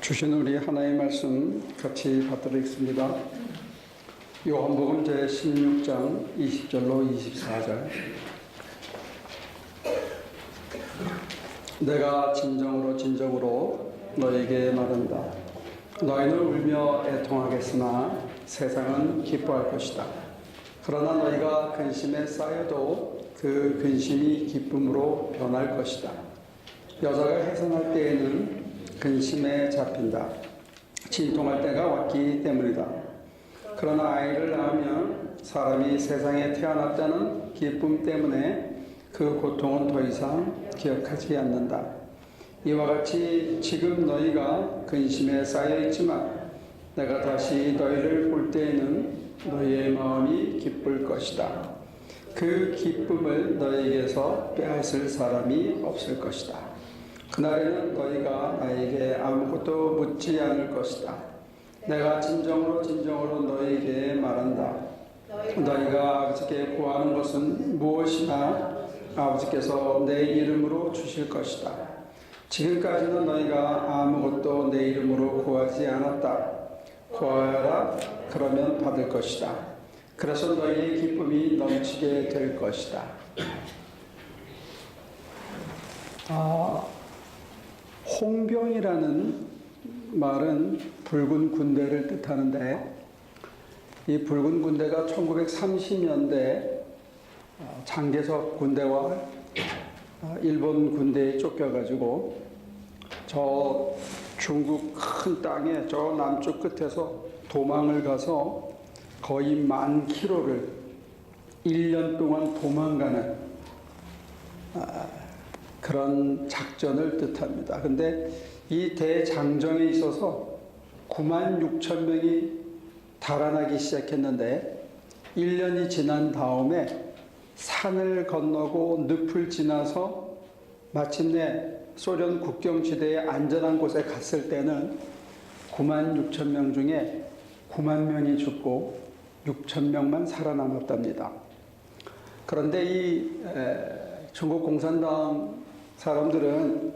주신 우리 하나의 말씀 같이 받도록 하겠습니다. 요한복음 제 16장 20절로 24절 내가 진정으로 진정으로 너에게 말한다. 너희는 울며 애통하겠으나 세상은 기뻐할 것이다. 그러나 너희가 근심에 쌓여도 그 근심이 기쁨으로 변할 것이다. 여자가 해산할 때에는 근심에 잡힌다. 진통할 때가 왔기 때문이다. 그러나 아이를 낳으면 사람이 세상에 태어났다는 기쁨 때문에 그 고통은 더 이상 기억하지 않는다. 이와 같이 지금 너희가 근심에 쌓여 있지만 내가 다시 너희를 볼 때에는 너희의 마음이 기쁠 것이다. 그 기쁨을 너희에게서 빼앗을 사람이 없을 것이다. 그날에는 너희가 나에게 아무것도 묻지 않을 것이다. 내가 진정으로 진정으로 너희에게 말한다. 너희가 아버지께 구하는 것은 무엇이나 아버지께서 내 이름으로 주실 것이다. 지금까지는 너희가 아무것도 내 이름으로 구하지 않았다. 구하라 그러면 받을 것이다. 그래서 너희의 기쁨이 넘치게 될 것이다. 아, 홍병이라는 말은 붉은 군대를 뜻하는데 이 붉은 군대가 1930년대 장개석 군대와 어, 일본 군대에 쫓겨가지고 저 중국 큰 땅에 저 남쪽 끝에서 도망을 가서 거의 만 킬로를 1년 동안 도망가는 아, 그런 작전을 뜻합니다. 근데 이 대장정에 있어서 9만 6천 명이 달아나기 시작했는데 1년이 지난 다음에 산을 건너고 늪을 지나서 마침내 소련 국경지대의 안전한 곳에 갔을 때는 9만 6천 명 중에 9만 명이 죽고 6천 명만 살아남았답니다. 그런데 이 에, 중국 공산당 사람들은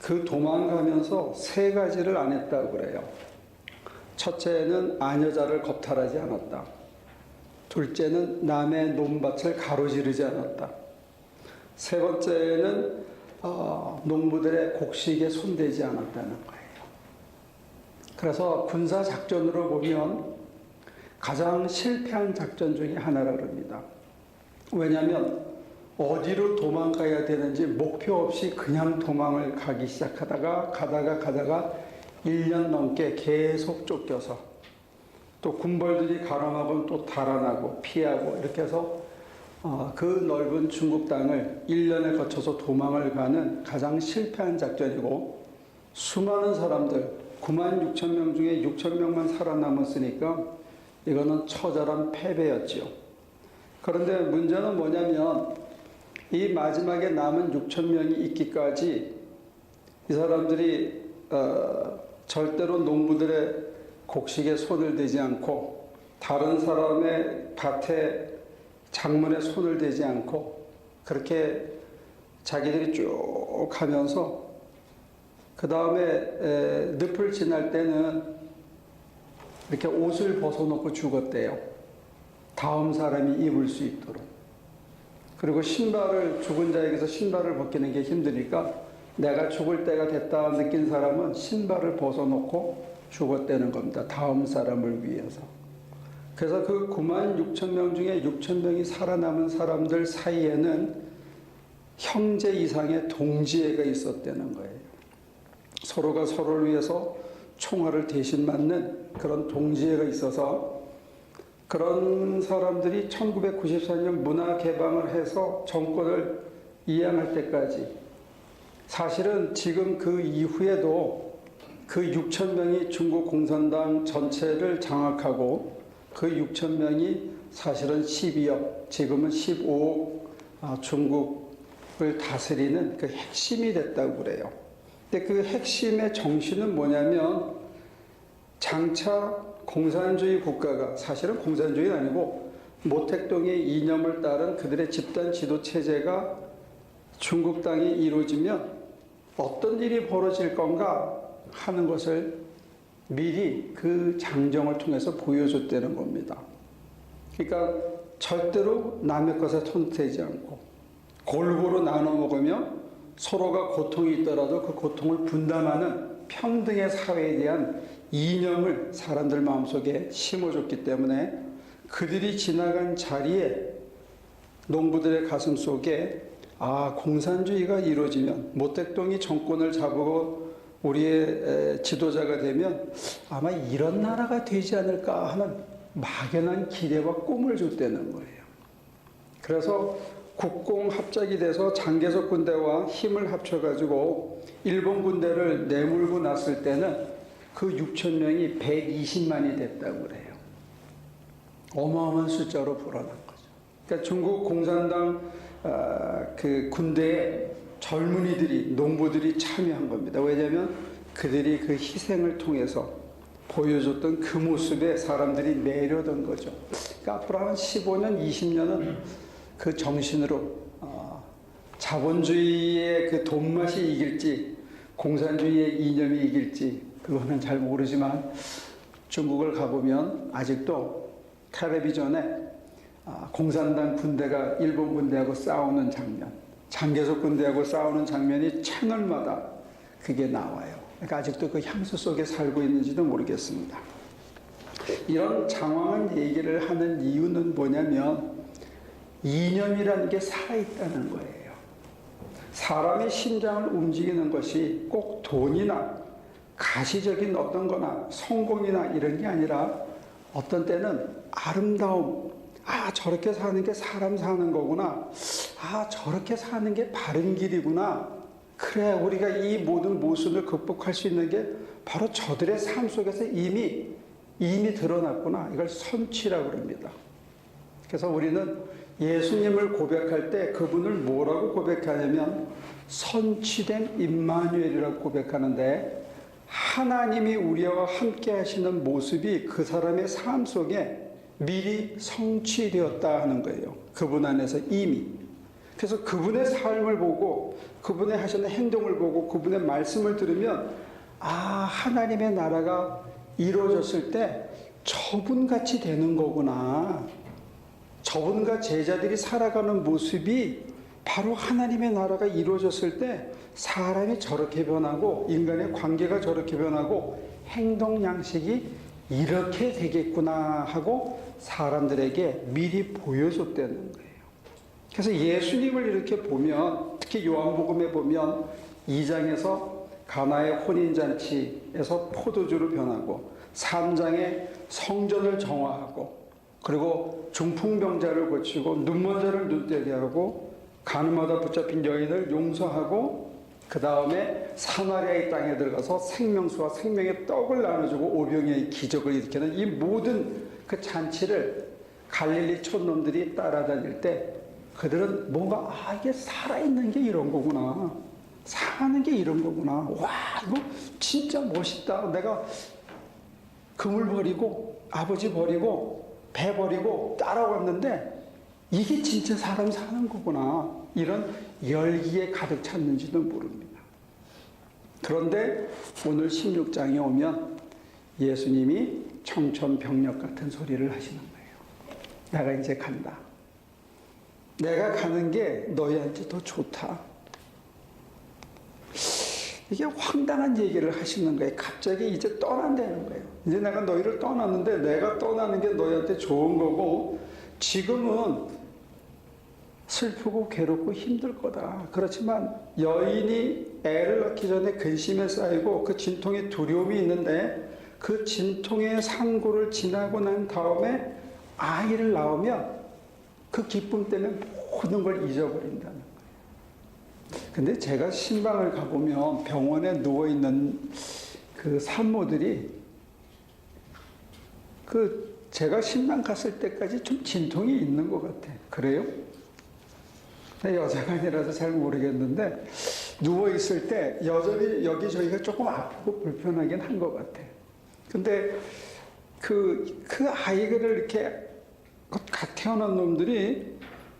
그 도망가면서 세 가지를 안 했다고 그래요. 첫째는 아녀자를 겁탈하지 않았다. 둘째는 남의 논밭을 가로지르지 않았다. 세 번째는 어, 농부들의 곡식에 손대지 않았다는 거예요. 그래서 군사 작전으로 보면 가장 실패한 작전 중에 하나라고 합니다. 왜냐하면 어디로 도망가야 되는지 목표 없이 그냥 도망을 가기 시작하다가 가다가 가다가 1년 넘게 계속 쫓겨서 또 군벌들이 가람하고는 또 달아나고 피하고 이렇게 해서 어, 그 넓은 중국 땅을 1년에 거쳐서 도망을 가는 가장 실패한 작전이고 수많은 사람들 9만 6천 명 중에 6천 명만 살아남았으니까 이거는 처절한 패배였지요. 그런데 문제는 뭐냐면 이 마지막에 남은 6천 명이 있기까지 이 사람들이 어, 절대로 농부들의 곡식에 손을 대지 않고 다른 사람의 밭에 작물에 손을 대지 않고 그렇게 자기들이 쭉 가면서 그 다음에 늪을 지날 때는 이렇게 옷을 벗어놓고 죽었대요. 다음 사람이 입을 수 있도록. 그리고 신발을 죽은 자에게서 신발을 벗기는 게 힘드니까 내가 죽을 때가 됐다 느낀 사람은 신발을 벗어놓고 죽었다는 겁니다. 다음 사람을 위해서. 그래서 그 9만 6천 명 중에 6천 명이 살아남은 사람들 사이에는 형제 이상의 동지애가 있었다는 거예요. 서로가 서로를 위해서 총알을 대신 맞는 그런 동지애가 있어서 그런 사람들이 1994년 문화 개방을 해서 정권을 이양할 때까지 사실은 지금 그 이후에도 그 6천 명이 중국 공산당 전체를 장악하고 그 6천 명이 사실은 12억, 지금은 15억 아, 중국을 다스리는 그 핵심이 됐다고 그래요. 근데 그 핵심의 정신은 뭐냐면 장차 공산주의 국가가 사실은 공산주의는 아니고 모택동의 이념을 따른 그들의 집단 지도 체제가 중국 땅에 이루어지면 어떤 일이 벌어질 건가 하는 것을 미리 그 장정을 통해서 보여줬다는 겁니다. 그러니까 절대로 남의 것에 손대지 않고 골고루 나눠 먹으며 서로가 고통이 있더라도 그 고통을 분담하는 평등의 사회에 대한 이념을 사람들 마음속에 심어줬기 때문에 그들이 지나간 자리에 농부들의 가슴 속에 아 공산주의가 이루어지면 모택동이 정권을 잡고 우리의 에, 지도자가 되면 아마 이런 나라가 되지 않을까 하는 막연한 기대와 꿈을 줬다는 거예요. 그래서 국공 합작이 돼서 장개석 군대와 힘을 합쳐가지고 일본 군대를 내몰고 났을 때는 그 6천 명이 120만이 됐다고 그래요. 어마어마한 숫자로 불어난 거죠. 그러니까 중국 공산당 아, 그 군대에 젊은이들이 농부들이 참여한 겁니다. 왜냐하면 그들이 그 희생을 통해서 보여줬던 그 모습에 사람들이 내려던 거죠. 그러니까 앞으로 한 15년, 20년은 그 정신으로 어, 자본주의의 그 돈맛이 이길지 공산주의의 이념이 이길지 그거는 잘 모르지만 중국을 가보면 아직도 텔레비전에 아, 공산당 군대가 일본 군대하고 싸우는 장면, 장개석 군대하고 싸우는 장면이 채널마다 그게 나와요. 그러니까 아직도 그 향수 속에 살고 있는지도 모르겠습니다. 이런 장황한 얘기를 하는 이유는 뭐냐면 이념이라는 게 살아있다는 거예요. 사람의 심장을 움직이는 것이 꼭 돈이나 가시적인 어떤 거나 성공이나 이런 게 아니라 어떤 때는 아름다움, 아, 저렇게 사는 게 사람 사는 거구나. 아, 저렇게 사는 게 바른 길이구나. 그래, 우리가 이 모든 모순을 극복할 수 있는 게 바로 저들의 삶 속에서 이미, 이미 드러났구나. 이걸 선취라고 그럽니다. 그래서 우리는 예수님을 고백할 때 그분을 뭐라고 고백하냐면 선취된 임마누엘이라고 고백하는데 하나님이 우리와 함께 하시는 모습이 그 사람의 삶 속에 미리 성취되었다 하는 거예요. 그분 안에서 이미. 그래서 그분의 삶을 보고 그분의 하시는 행동을 보고 그분의 말씀을 들으면 아, 하나님의 나라가 이루어졌을 때 저분 같이 되는 거구나. 저분과 제자들이 살아가는 모습이 바로 하나님의 나라가 이루어졌을 때 사람이 저렇게 변하고 인간의 관계가 저렇게 변하고 행동 양식이 이렇게 되겠구나 하고 사람들에게 미리 보여줬다는 거예요. 그래서 예수님을 이렇게 보면 특히 요한복음에 보면 2장에서 가나의 혼인잔치에서 포도주로 변하고 3장에 성전을 정화하고 그리고 중풍병자를 고치고 눈먼 자를 눈뜨게 하고 가늠하다 붙잡힌 여인을 용서하고 그 다음에 사마리아의 땅에 들어가서 생명수와 생명의 떡을 나눠주고 오병이의 기적을 일으키는 이 모든 그 잔치를 갈릴리 촌놈들이 따라다닐 때 그들은 뭔가 아 이게 살아있는 게 이런 거구나. 사는 게 이런 거구나. 와 이거 진짜 멋있다. 내가 금을 버리고 아버지 버리고 배 버리고 따라왔는데 이게 진짜 사람 사는 거구나 이런 열기에 가득 찼는지도 모릅니다. 그런데 오늘 16장에 오면 예수님이 청천벽력 같은 소리를 하시는 거예요. 내가 이제 간다. 내가 가는 게 너희한테 더 좋다. 이게 황당한 얘기를 하시는 거예요. 갑자기 이제 떠난다는 거예요. 이제 내가 너희를 떠났는데 내가 떠나는 게 너희한테 좋은 거고 지금은 슬프고 괴롭고 힘들 거다. 그렇지만 여인이 애를 낳기 전에 근심에 쌓이고 그 진통에 두려움이 있는데 그 진통의 상고를 지나고 난 다음에 아이를 낳으면 그 기쁨 때문에 모든 걸 잊어버린다는 거예요. 근데 제가 신방을 가보면 병원에 누워있는 그 산모들이 그 제가 신방 갔을 때까지 좀 진통이 있는 것 같아. 그래요? 여자가 아니라서 잘 모르겠는데 누워 있을 때 여전히 여기 저희가 조금 아프고 불편하긴 한 것 같아. 근데 그, 그 아이를 이렇게 갓 태어난 놈들이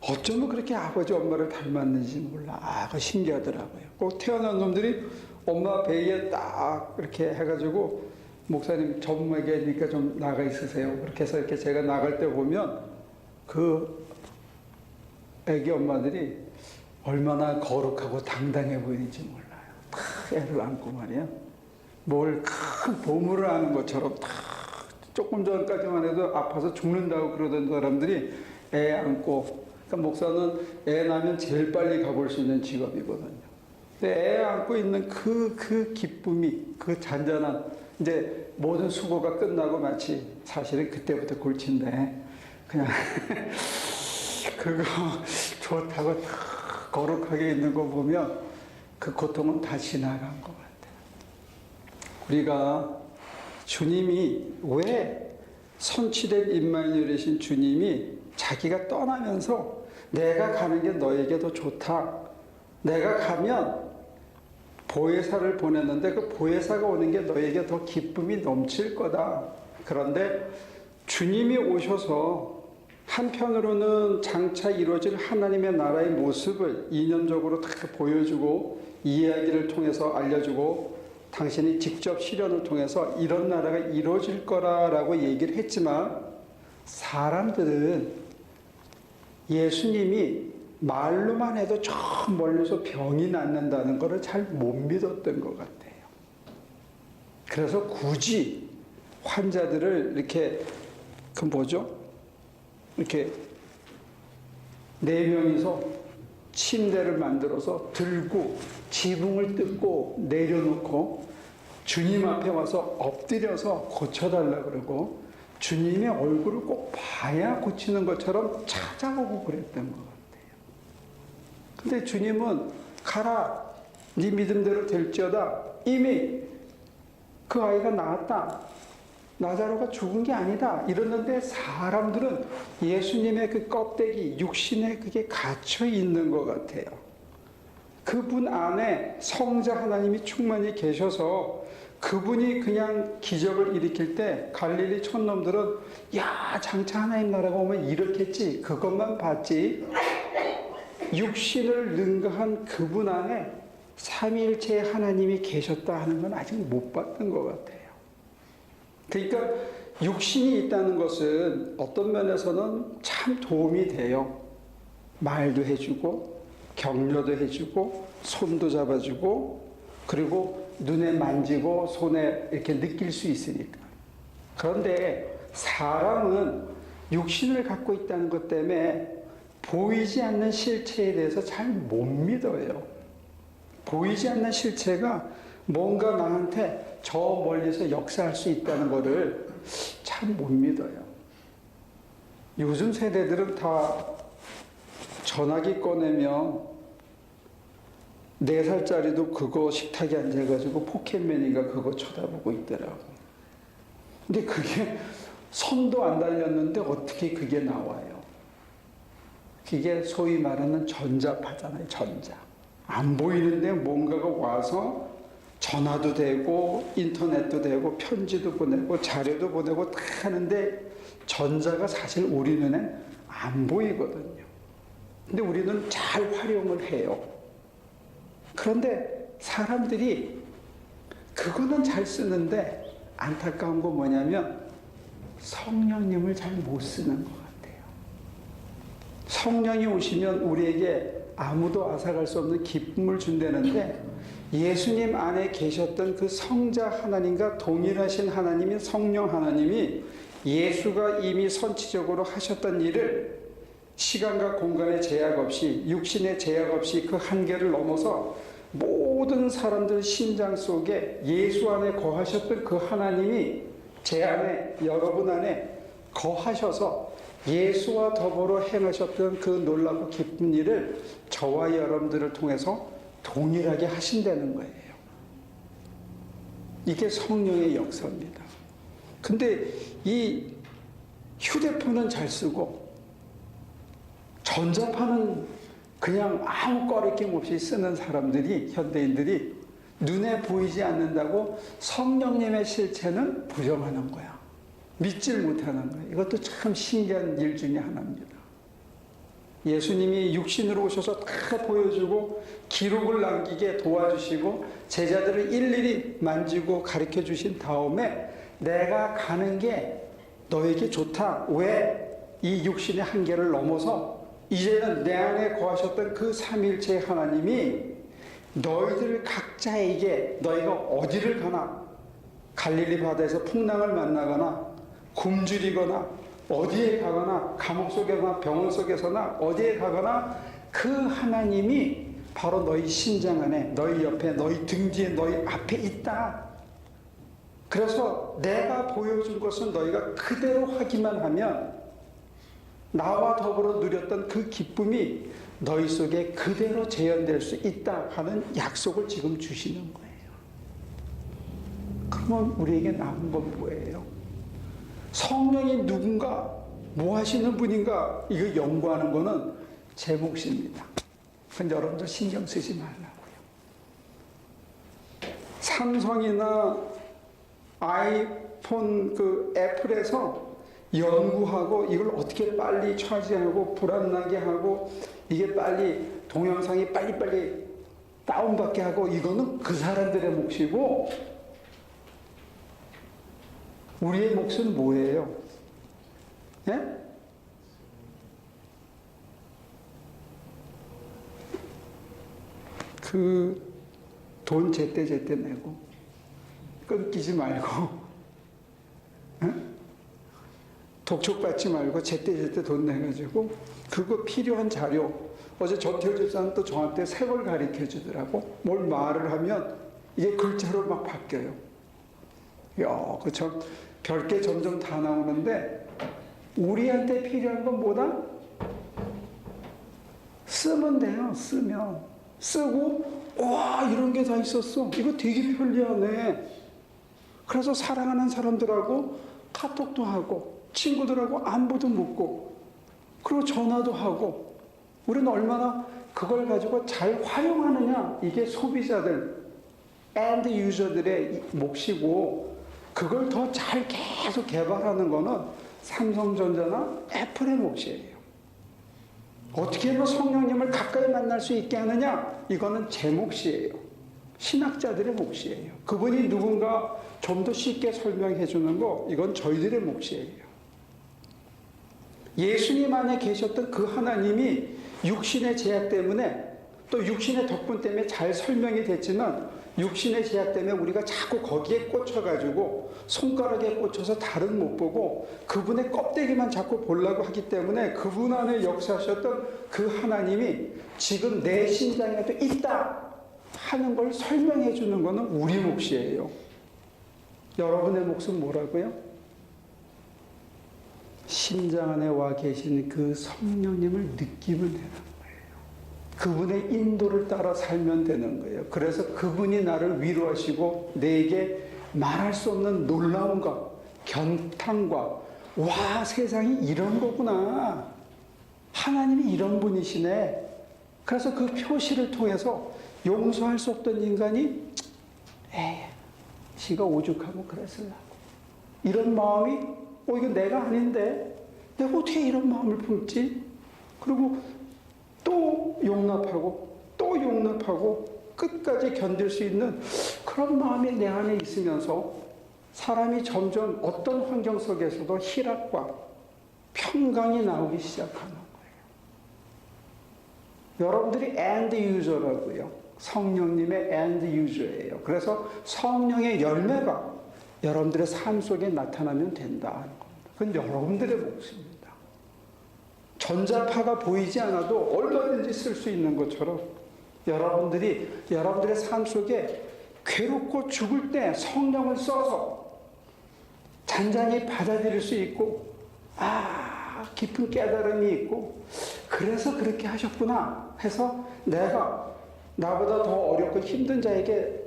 어쩌면 그렇게 아버지 엄마를 닮았는지 몰라. 아, 그 신기하더라고요. 꼭 태어난 놈들이 엄마 배에 딱 이렇게 해가지고 목사님 전무에게니까 좀 나가 있으세요. 그렇게 해서 이렇게 제가 나갈 때 보면 그 애기 엄마들이 얼마나 거룩하고 당당해 보이는지 몰라요. 탁 애를 안고 말이야. 뭘 큰 보물을 아는 것처럼 탁 조금 전까지만 해도 아파서 죽는다고 그러던 사람들이 애 안고 그러니까 목사는 애 낳으면 제일 빨리 가볼 수 있는 직업이거든요. 근데 애 안고 있는 그, 그 기쁨이, 그 잔잔한, 이제 모든 수고가 끝나고 마치 사실은 그때부터 골치인데, 그냥 그거 좋다고 탁 거룩하게 있는 거 보면 그 고통은 다 지나간 것 같아요. 우리가 주님이 왜 선취된 임마누엘이신 주님이 자기가 떠나면서 내가 가는 게 너에게 더 좋다. 내가 가면 보혜사를 보냈는데 그 보혜사가 오는 게 너에게 더 기쁨이 넘칠 거다. 그런데 주님이 오셔서 한편으로는 장차 이루어질 하나님의 나라의 모습을 이념적으로 다 보여주고 이야기를 통해서 알려주고 당신이 직접 실현을 통해서 이런 나라가 이루어질 거라라고 얘기를 했지만 사람들은 예수님이 말로만 해도 저 멀리서 병이 낫는다는 것을 잘 못 믿었던 것 같아요. 그래서 굳이 환자들을 이렇게 그 뭐죠? 이렇게 네 명이서 침대를 만들어서 들고 지붕을 뜯고 내려놓고 주님 앞에 와서 엎드려서 고쳐달라 그러고 주님의 얼굴을 꼭 봐야 고치는 것처럼 찾아오고 그랬던 것 같아요. 근데 주님은 가라, 네 믿음대로 될지어다. 이미 그 아이가 나았다. 나자로가 죽은 게 아니다. 이랬는데 사람들은 예수님의 그 껍데기, 육신에 그게 갇혀 있는 것 같아요. 그분 안에 성자 하나님이 충만히 계셔서 그분이 그냥 기적을 일으킬 때 갈릴리 촌놈들은 야 장차 하나님 나라가 오면 이렇겠지 그것만 봤지 육신을 능가한 그분 안에 삼위일체 하나님이 계셨다 하는 건 아직 못 봤던 것 같아요. 그러니까 육신이 있다는 것은 어떤 면에서는 참 도움이 돼요. 말도 해주고 격려도 해주고 손도 잡아주고 그리고 눈에 만지고 손에 이렇게 느낄 수 있으니까. 그런데 사람은 육신을 갖고 있다는 것 때문에 보이지 않는 실체에 대해서 잘 못 믿어요. 보이지 않는 실체가 뭔가 나한테 저 멀리서 역사할 수 있다는 것을 참못 믿어요. 요즘 세대들은 다 전화기 꺼내면 네 살짜리도 그거 식탁에 앉아가지고 포켓맨인가 그거 쳐다보고 있더라고. 근데 그게 손도 안 달렸는데 어떻게 그게 나와요? 그게 소위 말하는 전자파잖아요, 전자. 안 보이는데 뭔가가 와서 전화도 되고 인터넷도 되고 편지도 보내고 자료도 보내고 다 하는데 전자가 사실 우리 눈에 안 보이거든요. 근데 우리는 잘 활용을 해요. 그런데 사람들이 그거는 잘 쓰는데 안타까운 건 뭐냐면 성령님을 잘 못 쓰는 것 같아요. 성령이 오시면 우리에게 아무도 앗아갈 수 없는 기쁨을 준다는데 예수님 안에 계셨던 그 성자 하나님과 동일하신 하나님인 성령 하나님이 예수가 이미 선치적으로 하셨던 일을 시간과 공간의 제약 없이 육신의 제약 없이 그 한계를 넘어서 모든 사람들 심장 속에 예수 안에 거하셨던 그 하나님이 제 안에 여러분 안에 거하셔서 예수와 더불어 행하셨던 그 놀라고 기쁜 일을 저와 여러분들을 통해서 동일하게 하신다는 거예요. 이게 성령의 역사입니다. 근데 이 휴대폰은 잘 쓰고 전자파는 그냥 아무 꺼리낌 없이 쓰는 사람들이 현대인들이 눈에 보이지 않는다고 성령님의 실체는 부정하는 거야. 믿질 못하는 거야. 이것도 참 신기한 일 중에 하나입니다. 예수님이 육신으로 오셔서 다 보여주고 기록을 남기게 도와주시고 제자들을 일일이 만지고 가르쳐 주신 다음에 내가 가는 게 너에게 좋다. 왜? 이 육신의 한계를 넘어서 이제는 내 안에 거하셨던 그 삼일체 하나님이 너희들 각자에게 너희가 어디를 가나 갈릴리 바다에서 풍랑을 만나거나 굶주리거나 어디에 가거나 감옥 속에나 병원 속에서나 어디에 가거나 그 하나님이 바로 너희 심장 안에 너희 옆에 너희 등 뒤에 너희 앞에 있다. 그래서 내가 보여준 것은 너희가 그대로 하기만 하면 나와 더불어 누렸던 그 기쁨이 너희 속에 그대로 재현될 수 있다 하는 약속을 지금 주시는 거예요. 그러면 우리에게 남은 건 뭐예요? 성령이 누군가, 뭐 하시는 분인가, 이거 연구하는 거는 제 몫입니다. 근데 여러분들 신경 쓰지 말라고요. 삼성이나 아이폰 그 애플에서 연구하고 이걸 어떻게 빨리 차지하고 불안나게 하고 이게 빨리 동영상이 빨리빨리 다운받게 하고 이거는 그 사람들의 몫이고 우리의 몫은 뭐예요? 예? 그 돈 제때 제때 내고 끊기지 말고 예? 독촉받지 말고 제때제때 돈 내가지고 그거 필요한 자료. 어제 전태호 집사는 또 저한테 색을 가르쳐 주더라고. 뭘 말을 하면 이게 글자로 막 바뀌어요. 야, 그쵸 별게 점점 다 나오는데 우리한테 필요한 건 뭐다? 쓰면 돼요 쓰면. 쓰고 와 이런 게 다 있었어. 이거 되게 편리하네. 그래서 사랑하는 사람들하고 카톡도 하고 친구들하고 안부도 묻고 그리고 전화도 하고 우리는 얼마나 그걸 가지고 잘 활용하느냐 이게 소비자들 end 유저들의 몫이고 그걸 더 잘 계속 개발하는 거는 삼성전자나 애플의 몫이에요. 어떻게 하면 성령님을 가까이 만날 수 있게 하느냐 이거는 제 몫이에요. 신학자들의 몫이에요. 그분이 누군가 좀 더 쉽게 설명해 주는 거 이건 저희들의 몫이에요. 예수님 안에 계셨던 그 하나님이 육신의 제약 때문에 또 육신의 덕분 때문에 잘 설명이 됐지만 육신의 제약 때문에 우리가 자꾸 거기에 꽂혀가지고 손가락에 꽂혀서 다른 못 보고 그분의 껍데기만 자꾸 보려고 하기 때문에 그분 안에 역사하셨던 그 하나님이 지금 내 심장에도 있다 하는 걸 설명해 주는 것은 우리 몫이에요. 여러분의 몫은 뭐라고요? 심장 안에 와 계신 그 성령님을 느끼면 되는 거예요. 그분의 인도를 따라 살면 되는 거예요. 그래서 그분이 나를 위로하시고 내게 말할 수 없는 놀라움과 견탄과 와 세상이 이런 거구나. 하나님이 이런 분이시네. 그래서 그 표시를 통해서 용서할 수 없던 인간이 에이, 지가 오죽하고 그랬을라고. 이런 마음이 어 이거 내가 아닌데 내가 어떻게 이런 마음을 품지? 그리고 또 용납하고 또 용납하고 끝까지 견딜 수 있는 그런 마음이 내 안에 있으면서 사람이 점점 어떤 환경 속에서도 희락과 평강이 나오기 시작하는 거예요. 여러분들이 end user라고요. 성령님의 end user예요. 그래서 성령의 열매가 여러분들의 삶 속에 나타나면 겁니다. 그건 여러분들의 몫입니다. 전자파가 보이지 않아도 얼마든지 쓸 수 있는 것처럼 여러분들이 여러분들의 삶 속에 괴롭고 죽을 때 성령을 써서 잔잔히 받아들일 수 있고 아 깊은 깨달음이 있고 그래서 그렇게 하셨구나 해서 내가 나보다 더 어렵고 힘든 자에게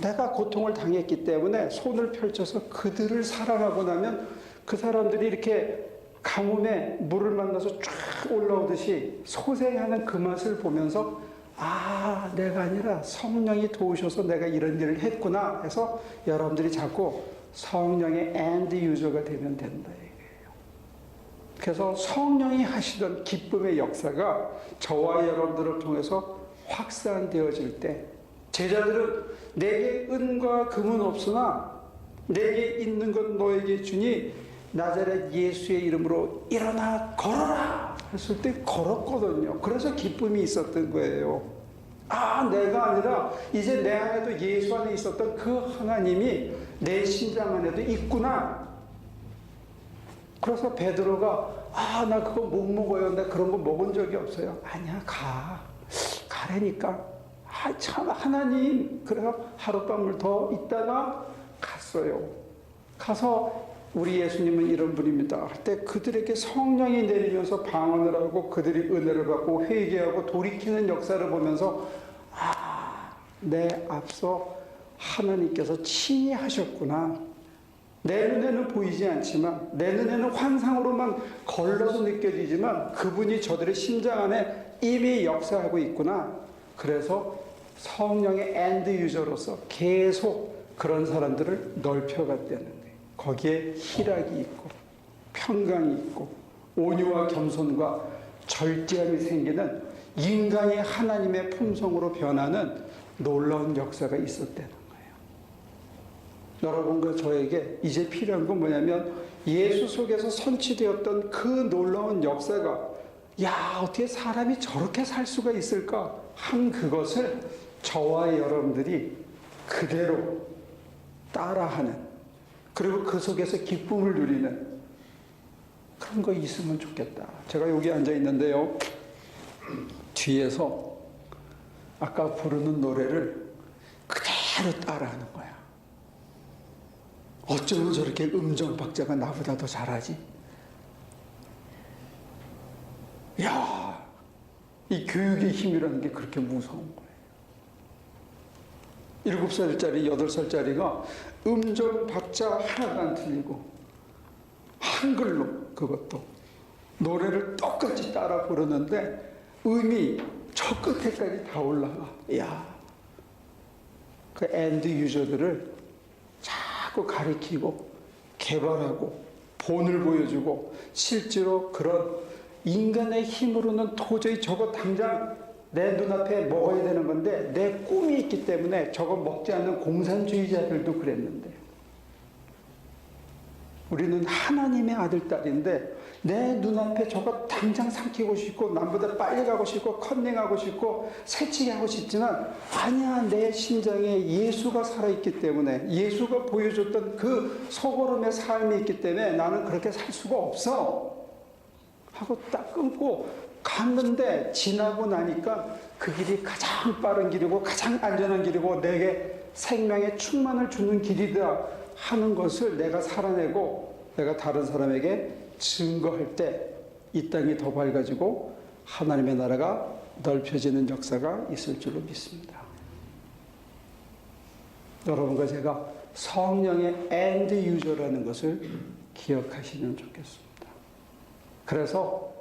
내가 고통을 당했기 때문에 손을 펼쳐서 그들을 사랑하고 나면 그 사람들이 이렇게 가뭄에 물을 만나서 쫙 올라오듯이 소생하는 그 맛을 보면서 아, 내가 아니라 성령이 도우셔서 내가 이런 일을 했구나 해서 여러분들이 자꾸 성령의 end user가 되면 된다. 그래서 성령이 하시던 기쁨의 역사가 저와 여러분들을 통해서 확산되어질 때 제자들은 내게 은과 금은 없으나 내게 있는 것 너에게 주니 나자렛 예수의 이름으로 일어나 걸어라 했을 때 걸었거든요. 그래서 기쁨이 있었던 거예요. 아, 내가 아니라 이제 내 안에도 예수 안에 있었던 그 하나님이 내 심장 안에도 있구나. 그래서 베드로가 아, 나 그거 못 먹어요. 나 그런 거 먹은 적이 없어요. 아니야, 가. 가라니까. 아, 참, 하나님. 그래서 하룻밤을 더 있다가 갔어요. 가서 우리 예수님은 이런 분입니다. 할 때 그들에게 성령이 내리면서 방언을 하고 그들이 은혜를 받고 회개하고 돌이키는 역사를 보면서 아, 내 앞서 하나님께서 친히 하셨구나. 내 눈에는 보이지 않지만 내 눈에는 환상으로만 걸러서 느껴지지만 그분이 저들의 심장 안에 이미 역사하고 있구나. 그래서 성령의 엔드 유저로서 계속 그런 사람들을 넓혀갔다는 거예요. 거기에 희락이 있고 평강이 있고 온유와 겸손과 절제함이 생기는 인간이 하나님의 품성으로 변하는 놀라운 역사가 있었다는 거예요. 여러분과 저에게 이제 필요한 건 뭐냐면 예수 속에서 선취되었던 그 놀라운 역사가 야 어떻게 사람이 저렇게 살 수가 있을까 한 그것을 저와 여러분들이 그대로 따라하는 그리고 그 속에서 기쁨을 누리는 그런 거 있으면 좋겠다. 제가 여기 앉아 있는데요. 뒤에서 아까 부르는 노래를 그대로 따라하는 거야. 어쩌면 저렇게 음정 박자가 나보다 더 잘하지? 야, 이 교육의 힘이라는 게 그렇게 무서운 거예요. 일곱 살짜리, 여덟 살짜리가 음정 박자 하나도 안 틀리고 한글로 그것도 노래를 똑같이 따라 부르는데 음이 저 끝에까지 다 올라가. 야, 그 엔드 유저들을 자꾸 가리키고 개발하고 본을 보여주고 실제로 그런 인간의 힘으로는 도저히 저거 당장 내 눈앞에 먹어야 되는 건데 내 꿈이 있기 때문에 저거 먹지 않는 공산주의자들도 그랬는데. 우리는 하나님의 아들 딸인데 내 눈앞에 저거 당장 삼키고 싶고 남보다 빨리 가고 싶고 컨닝하고 싶고 새치기 하고 싶지만 아니야 내 심장에 예수가 살아있기 때문에 예수가 보여줬던 그 소고름의 삶이 있기 때문에 나는 그렇게 살 수가 없어. 하고 딱 끊고 갔는데 지나고 나니까 그 길이 가장 빠른 길이고 가장 안전한 길이고 내게 생명의 충만을 주는 길이다 하는 것을 내가 살아내고 내가 다른 사람에게 증거할 때 이 땅이 더 밝아지고 하나님의 나라가 넓혀지는 역사가 있을 줄로 믿습니다. 여러분과 제가 성령의 엔드 유저라는 것을 기억하시면 좋겠습니다. 그래서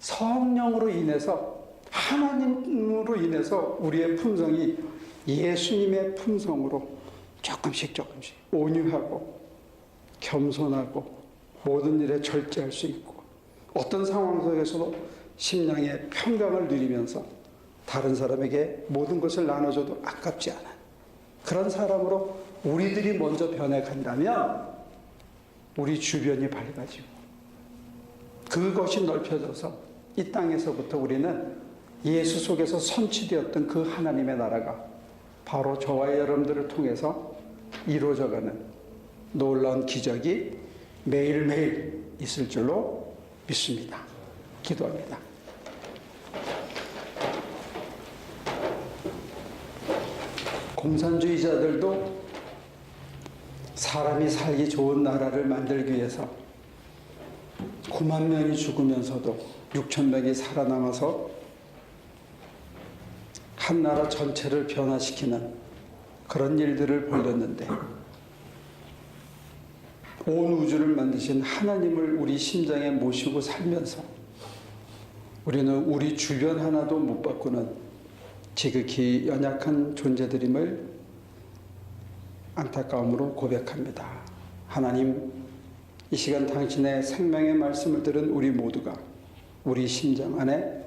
성령으로 인해서 하나님으로 인해서 우리의 품성이 예수님의 품성으로 조금씩 조금씩 온유하고 겸손하고 모든 일에 절제할 수 있고 어떤 상황 속에서도 심령의 평강을 누리면서 다른 사람에게 모든 것을 나눠줘도 아깝지 않은 그런 사람으로 우리들이 먼저 변해간다면 우리 주변이 밝아지고 그것이 넓혀져서 이 땅에서부터 우리는 예수 속에서 선취되었던 그 하나님의 나라가 바로 저와 여러분들을 통해서 이루어져가는 놀라운 기적이 매일매일 있을 줄로 믿습니다. 기도합니다. 공산주의자들도 사람이 살기 좋은 나라를 만들기 위해서 9만 명이 죽으면서도 6천 명이 살아남아서 한 나라 전체를 변화시키는 그런 일들을 벌였는데 온 우주를 만드신 하나님을 우리 심장에 모시고 살면서 우리는 우리 주변 하나도 못 바꾸는 지극히 연약한 존재들임을 안타까움으로 고백합니다. 하나님, 이 시간 당신의 생명의 말씀을 들은 우리 모두가 우리 심장 안에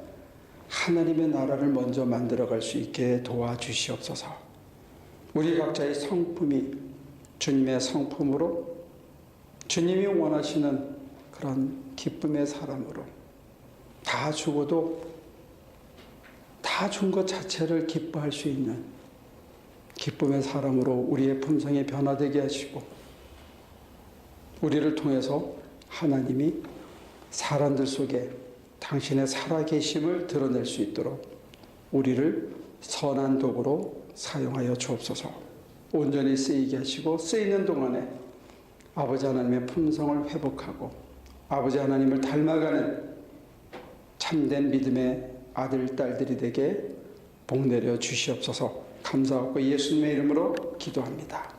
하나님의 나라를 먼저 만들어갈 수 있게 도와주시옵소서. 우리 각자의 성품이 주님의 성품으로 주님이 원하시는 그런 기쁨의 사람으로 다 죽어도 다 준 것 자체를 기뻐할 수 있는 기쁨의 사람으로 우리의 품성이 변화되게 하시고 우리를 통해서 하나님이 사람들 속에 당신의 살아계심을 드러낼 수 있도록 우리를 선한 도구로 사용하여 주옵소서. 온전히 쓰이게 하시고 쓰이는 동안에 아버지 하나님의 품성을 회복하고 아버지 하나님을 닮아가는 참된 믿음의 아들 딸들이 되게 복 내려 주시옵소서. 감사하고 예수님의 이름으로 기도합니다.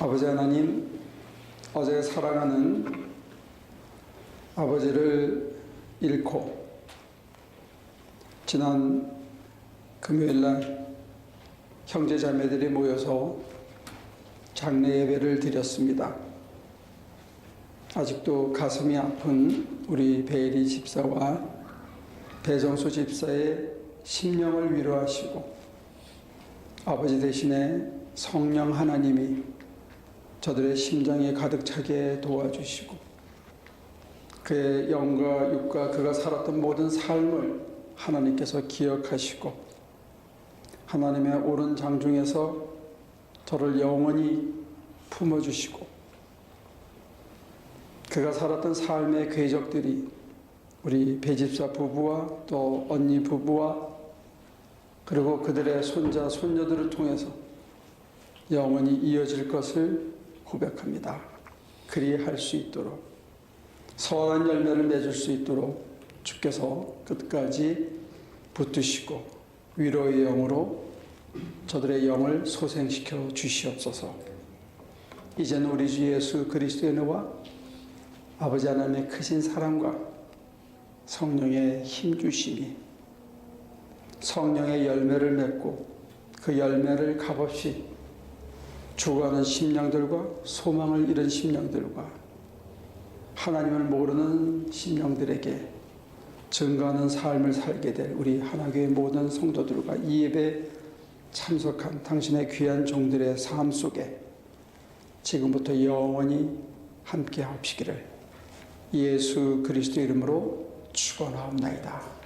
아버지 하나님, 어제 사랑하는 아버지를 잃고 지난 금요일 날 형제 자매들이 모여서 장례 예배를 드렸습니다. 아직도 가슴이 아픈 우리 베일이 집사와 배정수 집사의 심령을 위로하시고 아버지 대신에 성령 하나님이 저들의 심장에 가득 차게 도와주시고 그의 영과 육과 그가 살았던 모든 삶을 하나님께서 기억하시고 하나님의 오른 장중에서 저를 영원히 품어주시고 그가 살았던 삶의 궤적들이 우리 배집사 부부와 또 언니 부부와 그리고 그들의 손자 손녀들을 통해서 영원히 이어질 것을 고백합니다. 그리 할 수 있도록 선한 열매를 맺을 수 있도록 주께서 끝까지 붙드시고 위로의 영으로 저들의 영을 소생시켜 주시옵소서. 이제는 우리 주 예수 그리스도의 은혜와 아버지 하나님의 크신 사랑과 성령의 힘 주심이 성령의 열매를 맺고 그 열매를 값없이 죽어가는 심령들과 소망을 잃은 심령들과 하나님을 모르는 심령들에게 증거하는 삶을 살게 될 우리 하나교회 모든 성도들과 이 예배 참석한 당신의 귀한 종들의 삶 속에 지금부터 영원히 함께 합시기를 예수 그리스도 이름으로 축원하옵나이다.